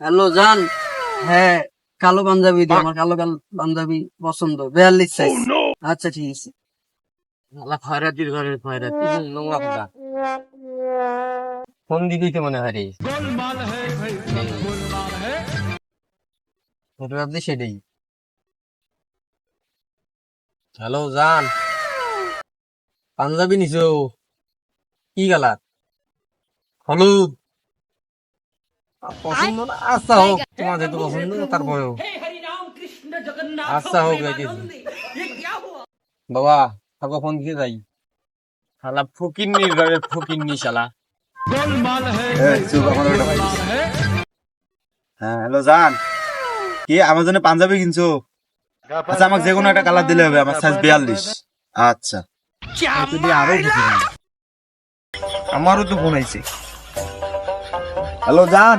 Hello জান। হ্যাঁ কালো পাঞ্জাবি দিও আমার কালো কালো পাঞ্জাবি পছন্দ। বিয়াল্লিশ সাইজ আচ্ছা ঠিক আছে। আল্লাহ খয়রাতির ঘরের খয়রাতি নোংরা ফোন দিদিতে মনে হয় রে? ফটো ভাবছি সেটাই। হ্যালো জান। পাঞ্জাবি নিছো? কি কালার? হলুদ। পছন্দ না আচ্ছা হোক তোমার যেহেতু পছন্দ তারপরেও আচ্ছা হোক। বাবা থাকো ফোন দিয়ে যাই। শালা ফকিন্নি ঘরের ফকিন্নি শালা। হ্যাঁ হ্যালো জান। কি আমার জন্য পাঞ্জাবি কিনছো? আচ্ছা আমাকে যে কোনো একটা কালার দিলে হবে আমার সাইজ বিয়াল্লিশ। আচ্ছা। যদি আরও কিছু দাও। আমারও তো ফোন আইছে। হ্যালো জান।